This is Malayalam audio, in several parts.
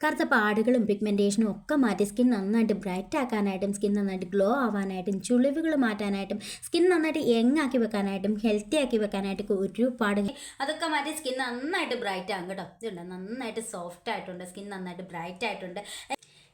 കറുത്ത പാടുകളും പിഗ്മെന്റേഷനും ഒക്കെ മാറ്റി സ്കിൻ നന്നായിട്ട് ബ്രൈറ്റ് ആക്കാനായിട്ടും സ്കിൻ നന്നായിട്ട് ഗ്ലോ ആവാനായിട്ടും ചുളിവുകൾ മാറ്റാനായിട്ടും സ്കിൻ നന്നായിട്ട് യങ് ആക്കി വെക്കാനായിട്ടും ഹെൽത്തി ആക്കി വെക്കാനായിട്ടും ഒരുപാട് അതൊക്കെ മാറ്റി സ്കിൻ നന്നായിട്ട് ബ്രൈറ്റ് ആകും കേട്ടോ. ഇതുണ്ട്? നന്നായിട്ട് സോഫ്റ്റ് ആയിട്ടുണ്ട് സ്കിൻ നന്നായിട്ട് ബ്രൈറ്റ് ആയിട്ടുണ്ട്.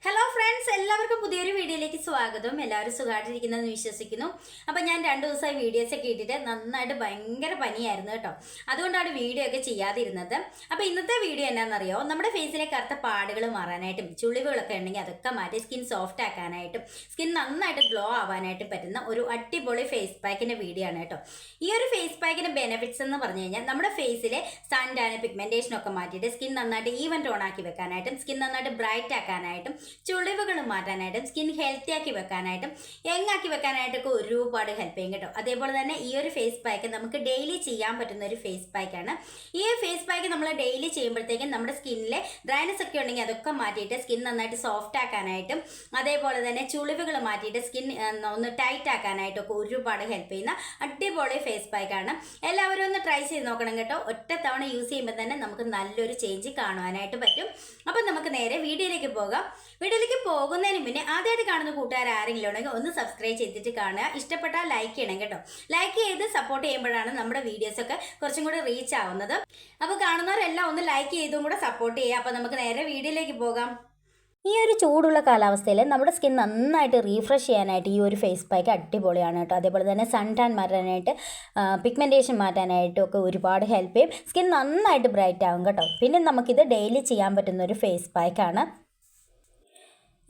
ഹലോ ഫ്രണ്ട്സ് എല്ലാവർക്കും പുതിയൊരു വീഡിയോയിലേക്ക് സ്വാഗതം. എല്ലാവരും സുഖമായിട്ടിരിക്കുന്നതെന്ന് വിശ്വസിക്കുന്നു. അപ്പം ഞാൻ രണ്ട് ദിവസമായി വീഡിയോസ് ഒക്കെ ഇട്ടിട്ട് നന്നായിട്ട് ഭയങ്കര പനിയായിരുന്നു കേട്ടോ. അതുകൊണ്ടാണ് വീഡിയോ ഒക്കെ ചെയ്യാതിരുന്നത്. അപ്പോൾ ഇന്നത്തെ വീഡിയോ എന്നാണെന്നറിയോ നമ്മുടെ ഫേസിലെ കറുത്ത പാടുകൾ മാറാനായിട്ടും ചുളിവുകളൊക്കെ ഉണ്ടെങ്കിൽ അതൊക്കെ മാറ്റി സ്കിൻ സോഫ്റ്റ് ആക്കാനായിട്ടും സ്കിൻ നന്നായിട്ട് ഗ്ലോ ആവാനായിട്ടും പറ്റുന്ന ഒരു അടിപൊളി ഫേസ് പാക്കിന്റെ വീഡിയോ ആണ് കേട്ടോ. ഈ ഒരു ഫേസ് പാക്കിന്റെ ബെനിഫിറ്റ്സ് എന്ന് പറഞ്ഞു കഴിഞ്ഞാൽ നമ്മുടെ ഫേസിലെ സൺ പിഗ്മെന്റേഷനൊക്കെ പിഗ്മെന്റേഷൻ ഒക്കെ മാറ്റിയിട്ട് സ്കിൻ നന്നായിട്ട് ഈവൻ ടോൺ ആക്കി വെക്കാനായിട്ടും സ്കിൻ നന്നായിട്ട് ബ്രൈറ്റ് ആക്കാനായിട്ടും ചുളിവുകൾ മാറ്റാനായിട്ടും സ്കിൻ ഹെൽത്തി ആക്കി വെക്കാനായിട്ടും യങ് ആക്കി വെക്കാനായിട്ടൊക്കെ ഒരുപാട് ഹെൽപ്പ് ചെയ്യും കേട്ടോ. അതേപോലെ തന്നെ ഈ ഒരു ഫേസ് പാക്ക് നമുക്ക് ഡെയിലി ചെയ്യാൻ പറ്റുന്ന ഒരു ഫേസ് പാക്കാണ് ഈ ഫേസ് പാക്ക് നമ്മൾ ഡെയിലി ചെയ്യുമ്പോഴത്തേക്കും നമ്മുടെ സ്കിന്നിലെ ഡ്രൈനസ് ഒക്കെ ഉണ്ടെങ്കിൽ അതൊക്കെ മാറ്റിയിട്ട് സ്കിൻ നന്നായിട്ട് സോഫ്റ്റ് ആക്കാനായിട്ടും അതേപോലെ തന്നെ ചുളിവുകൾ മാറ്റിയിട്ട് സ്കിൻ ഒന്ന് ടൈറ്റ് ആക്കാനായിട്ടൊക്കെ ഒരുപാട് ഹെൽപ്പ് ചെയ്യുന്ന അടിപൊളി ഫേസ് പാക്കാണ് എല്ലാവരും ഒന്ന് ട്രൈ ചെയ്ത് നോക്കണം കേട്ടോ. ഒറ്റ തവണ യൂസ് ചെയ്യുമ്പോൾ തന്നെ നമുക്ക് നല്ലൊരു ചേഞ്ച് കാണുവാനായിട്ട് പറ്റും. അപ്പം നമുക്ക് നേരെ വീഡിയോയിലേക്ക് പോകാം. വീഡിയോയിലേക്ക് പോകുന്നതിന് മുന്നേ ആദ്യമായിട്ട് കാണുന്ന കൂട്ടുകാർ ആരെങ്കിലും ഉണ്ടെങ്കിൽ ഒന്ന് സബ്സ്ക്രൈബ് ചെയ്തിട്ട് കാണുക. ഇഷ്ടപ്പെട്ടാൽ ലൈക്ക് ചെയ്യണം കേട്ടോ. ലൈക്ക് ചെയ്ത് സപ്പോർട്ട് ചെയ്യുമ്പോഴാണ് നമ്മുടെ വീഡിയോസൊക്കെ കുറച്ചും കൂടി റീച്ച് ആവുന്നത്. അപ്പോൾ കാണുന്നവരെല്ലാം ഒന്ന് ലൈക്ക് ചെയ്തും കൂടെ സപ്പോർട്ട് ചെയ്യുക. അപ്പോൾ നമുക്ക് നേരെ വീഡിയോയിലേക്ക് പോകാം. ഈ ഒരു ചൂടുള്ള കാലാവസ്ഥയിൽ നമ്മുടെ സ്കിൻ നന്നായിട്ട് റീഫ്രഷ് ചെയ്യാനായിട്ട് ഈ ഒരു ഫേസ് പാക്ക് അടിപൊളിയാണ് കേട്ടോ. അതേപോലെ തന്നെ സൺ ടാൻ മാറ്റാനായിട്ട് പിഗ്മെന്റേഷൻ മാറ്റാനായിട്ടും ഒക്കെ ഒരുപാട് ഹെൽപ്പ് ചെയ്യും. സ്കിൻ നന്നായിട്ട് ബ്രൈറ്റ് ആകും കേട്ടോ. പിന്നെ നമുക്കിത് ഡെയിലി ചെയ്യാൻ പറ്റുന്ന ഒരു ഫേസ് പാക്കാണ്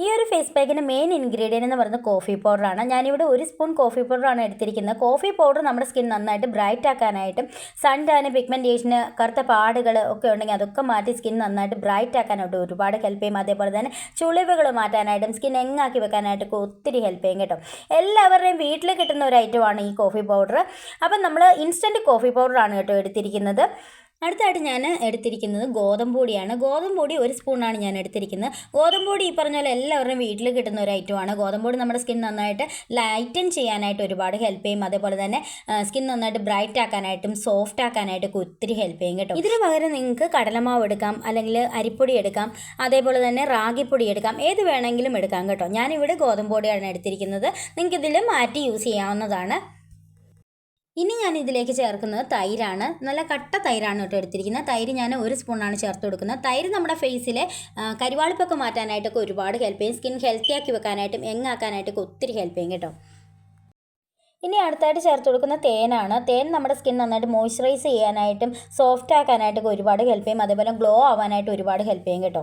ഈ ഒരു ഫേസ് പാക്കിന്റെ മെയിൻ ഇൻഗ്രീഡിയന്റ് എന്ന് പറയുന്നത് കോഫി പൗഡറാണ് ഞാനിവിടെ ഒരു സ്പൂൺ കോഫി പൗഡറാണ് എടുത്തിരിക്കുന്നത്. കോഫി പൗഡർ നമ്മുടെ സ്കിൻ നന്നായിട്ട് ബ്രൈറ്റ് ആക്കാനായിട്ടും സൺ ടാന് പിഗ്മെന്റേഷന് കറുത്ത പാടുകൾ ഒക്കെ ഉണ്ടെങ്കിൽ അതൊക്കെ മാറ്റി സ്കിൻ നന്നായിട്ട് ബ്രൈറ്റ് ആക്കാനായിട്ട് ഒരുപാട് ഹെൽപ്പ് ചെയ്യും. അതേപോലെ തന്നെ ചുളിവുകൾ മാറ്റാനായിട്ടും സ്കിൻ എങ്ങാക്കി വെക്കാനായിട്ടൊക്കെ ഒത്തിരി ഹെൽപ്പ് ചെയ്യും കേട്ടോ. എല്ലാവരുടെയും വീട്ടിൽ കിട്ടുന്ന ഒരു ഐറ്റമാണ് ഈ കോഫി പൗഡർ അപ്പം നമ്മൾ ഇൻസ്റ്റന്റ് കോഫി പൗഡറാണ് കേട്ടോ എടുത്തിരിക്കുന്നത്. അടുത്തായിട്ട് ഞാൻ എടുത്തിരിക്കുന്നത് ഗോതമ്പ് പൊടിയാണ്. ഗോതമ്പ് പൊടി ഒരു സ്പൂണാണ് ഞാൻ എടുത്തിരിക്കുന്നത്. ഗോതമ്പ് പൊടി ഈ പറഞ്ഞ പോലെ എല്ലാവരുടെയും വീട്ടിൽ കിട്ടുന്ന ഒരു ഐറ്റമാണ് ഗോതമ്പ് പൊടി നമ്മുടെ സ്കിൻ നന്നായിട്ട് ലൈറ്റൻ ചെയ്യാനായിട്ട് ഒരുപാട് ഹെൽപ്പ് ചെയ്യും. അതേപോലെ തന്നെ സ്കിൻ നന്നായിട്ട് ബ്രൈറ്റ് ആക്കാനായിട്ടും സോഫ്റ്റ് ആക്കാനായിട്ടൊക്കെ ഒത്തിരി ഹെൽപ്പ് ചെയ്യും കേട്ടോ. ഇതിന് പകരം നിങ്ങൾക്ക് കടലമാവ് എടുക്കാം അല്ലെങ്കിൽ അരിപ്പൊടി എടുക്കാം അതേപോലെ തന്നെ റാഗിപ്പൊടി എടുക്കാം ഏത് വേണമെങ്കിലും എടുക്കാം കേട്ടോ. ഞാനിവിടെ ഗോതമ്പ് പൊടിയാണ് എടുത്തിരിക്കുന്നത്. നിങ്ങൾക്ക് ഇതിൽ മാറ്റി യൂസ് ചെയ്യാവുന്നതാണ്. ഇനി ഞാൻ ഇതിലേക്ക് ചേർക്കുന്നത് തൈരാണ്. നല്ല കട്ട തൈരാണ് കേട്ടോ എടുത്തിരിക്കുന്നത്. തൈര് ഞാൻ ഒരു സ്പൂണാണ് ചേർത്ത് കൊടുക്കുന്നത്. തൈര് നമ്മുടെ ഫേസിലെ കരിവാളിപ്പൊക്കെ മാറ്റാനായിട്ടൊക്കെ ഒരുപാട് ഹെൽപ്പ് ചെയ്യും. സ്കിൻ ഹെൽത്തി ആക്കി വെക്കാനായിട്ടും എങ്ങാക്കാനായിട്ടൊക്കെ ഒത്തിരി ഹെൽപ്പ് ചെയ്യും കേട്ടോ. ഇനി അടുത്തായിട്ട് ചേർത്ത് കൊടുക്കുന്ന തേനാണ്. തേൻ നമ്മുടെ സ്കിൻ നന്നായിട്ട് മോയ്സ്ചറൈസ് ചെയ്യാനായിട്ടും സോഫ്റ്റ് ആക്കാനായിട്ടൊക്കെ ഒരുപാട് ഹെൽപ്പ് ചെയ്യും. അതേപോലെ ഗ്ലോ ആവാനായിട്ട് ഒരുപാട് ഹെൽപ്പ് ചെയ്യും കേട്ടോ.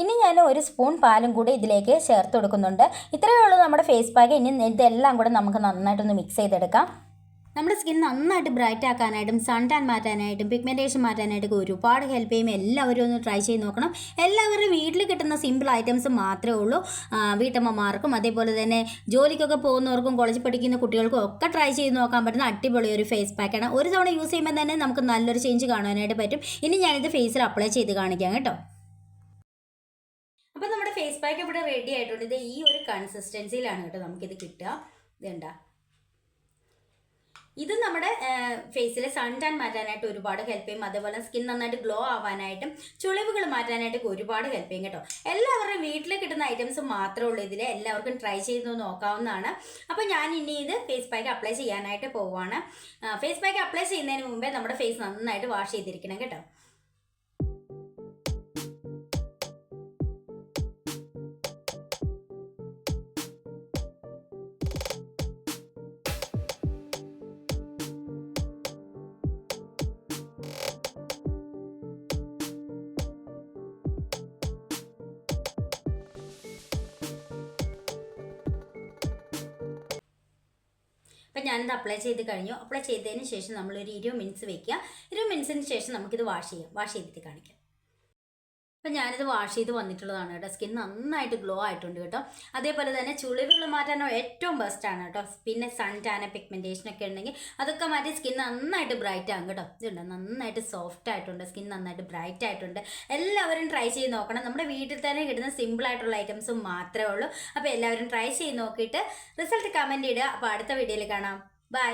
ഇനി ഞാൻ ഒരു സ്പൂൺ പാലും കൂടി ഇതിലേക്ക് ചേർത്ത് കൊടുക്കുന്നുണ്ട്. ഇത്രയേ ഉള്ളൂ നമ്മുടെ ഫേസ് പാക്ക് ഇനി ഇതെല്ലാം കൂടെ നമുക്ക് നന്നായിട്ടൊന്ന് മിക്സ് ചെയ്തെടുക്കാം. നമ്മുടെ സ്കിൻ നന്നായിട്ട് ബ്രൈറ്റ് ആക്കാനായിട്ടും സൺ ടാൻ മാറ്റാനായിട്ടും പിഗ്മെന്റേഷൻ മാറ്റാനായിട്ടും ഒരുപാട് ഹെൽപ്പ് ചെയ്യും. എല്ലാവരും ഒന്ന് ട്രൈ ചെയ്ത് നോക്കണം. എല്ലാവരും വീട്ടിൽ കിട്ടുന്ന സിമ്പിൾ ഐറ്റംസ് മാത്രമേ ഉള്ളൂ. വീട്ടമ്മമാർക്കും അതേപോലെ തന്നെ ജോലിക്കൊക്കെ പോകുന്നവർക്കും കോളേജിൽ പഠിക്കുന്ന കുട്ടികൾക്കും ഒക്കെ ട്രൈ ചെയ്ത് നോക്കാൻ പറ്റുന്ന അടിപൊളി ഒരു ഫേസ് പാക്കാണ് ഒരു തവണ യൂസ് ചെയ്യുമ്പോൾ തന്നെ നമുക്ക് നല്ലൊരു ചേഞ്ച് കാണാനായിട്ട് പറ്റും. ഇനി ഞാനിത് ഫേസിൽ അപ്ലൈ ചെയ്ത് കാണിക്കാം കേട്ടോ. അപ്പോൾ നമ്മുടെ ഫേസ് പാക്ക് ഇവിടെ റെഡി ആയിട്ടുണ്ട്. ഇത് ഈ ഒരു കൺസിസ്റ്റൻസിയിലാണ് കേട്ടോ നമുക്കിത് കിട്ടുക. ഇതുണ്ടാ ഇത് നമ്മുടെ ഫേസിലെ സൺ ടാൻ മാറ്റാനായിട്ട് ഒരുപാട് ഹെൽപ്പ് ചെയ്യും. അതേപോലെ സ്കിൻ നന്നായിട്ട് ഗ്ലോ ആവാനായിട്ടും ചുളിവുകൾ മാറ്റാനായിട്ടൊക്കെ ഒരുപാട് ഹെൽപ്പ് ചെയ്യും കേട്ടോ. എല്ലാവരുടെയും വീട്ടിൽ കിട്ടുന്ന ഐറ്റംസ് മാത്രമേ ഉള്ളൂ ഇതിൽ എല്ലാവർക്കും ട്രൈ ചെയ്ത് നോക്കാവുന്നതാണ്. അപ്പോൾ ഞാൻ ഇനി ഇത് ഫേസ് പാക്ക് അപ്ലൈ ചെയ്യാനായിട്ട് പോവുകയാണ് ഫേസ് പാക്ക് അപ്ലൈ ചെയ്യുന്നതിന് മുമ്പേ നമ്മുടെ ഫേസ് നന്നായിട്ട് വാഷ് ചെയ്തിരിക്കണം കേട്ടോ. അപ്പം ഞാനിത് അപ്ലൈ ചെയ്ത് കഴിഞ്ഞു. അപ്ലൈ ചെയ്തതിന് ശേഷം നമ്മളൊരു ഇരുപത് മിനിറ്റ്സ് വെക്കുക ഇരുപത് മിനിറ്റ്സിന് ശേഷം നമുക്കിത് വാഷ് ചെയ്യാം. വാഷ് ചെയ്തിട്ട് കാണിക്കാം. അപ്പം ഞാനിത് വാഷ് ചെയ്ത് വന്നിട്ടുള്ളതാണ് കേട്ടോ. സ്കിൻ നന്നായിട്ട് ഗ്ലോ ആയിട്ടുണ്ട് കേട്ടോ. അതേപോലെ തന്നെ ചുളിവുകൾ മാറ്റാനോ ഏറ്റവും ബെസ്റ്റാണ് കേട്ടോ. പിന്നെ സൺ ടാന പിഗ്മെന്റേഷൻ ഒക്കെ ഉണ്ടെങ്കിൽ അതൊക്കെ മാറ്റി സ്കിൻ നന്നായിട്ട് ബ്രൈറ്റ് ആകും കേട്ടോ. ഇതുണ്ട്? നന്നായിട്ട് സോഫ്റ്റ് ആയിട്ടുണ്ട്. സ്കിൻ നന്നായിട്ട് ബ്രൈറ്റ് ആയിട്ടുണ്ട്. എല്ലാവരും ട്രൈ ചെയ്ത് നോക്കണം. നമ്മുടെ വീട്ടിൽ തന്നെ കിട്ടുന്ന സിമ്പിൾ ആയിട്ടുള്ള ഐറ്റംസ് മാത്രമേ ഉള്ളൂ. അപ്പോൾ എല്ലാവരും ട്രൈ ചെയ്ത് നോക്കിയിട്ട് റിസൾട്ട് കമന്റ് ഇടുക. അപ്പോൾ അടുത്ത വീഡിയോയിൽ കാണാം. ബൈ